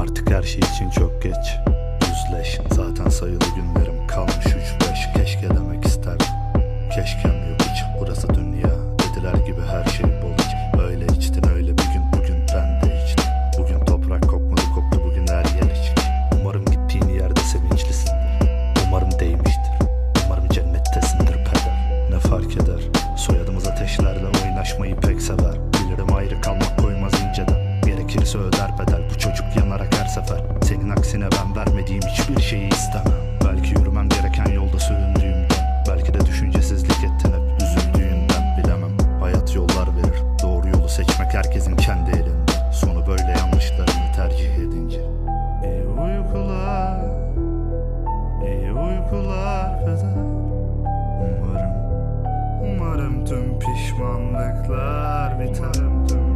Artık her şey için çok geç. Yüzleş zaten sayılı günlerim kalmış üç beş. Keşke demek isterdim. Keşkem yok hiç burası dünya. Dediler gibi her şey bol Öyle içtin öyle bir gün. Bugün ben de içtim. Bugün toprak kokmadı koktu bugün her yer içki Umarım gittiğin yerde sevinçlisindir. Umarım değmiştir. Umarım cennettesindir peder. Ne fark eder? Soyadımız ateşlerle oynaşmayı pek sever. Bilirim ayrı kalmak koymaz inceden. Gerekirse öder bedel sefer. Senin aksine ben vermediğim hiçbir şeyi istemem. Belki yürümem gereken yolda süründüğümden Belki de düşüncesizlik ettin hep üzüldüğünden Bilemem. Hayat yollar verir Doğru yolu seçmek herkesin kendi elinde. Sonu böyle yanlışlarını tercih edince. İyi uykular İyi uykular peder Umarım Umarım tüm pişmanlıklar biter Umarım tüm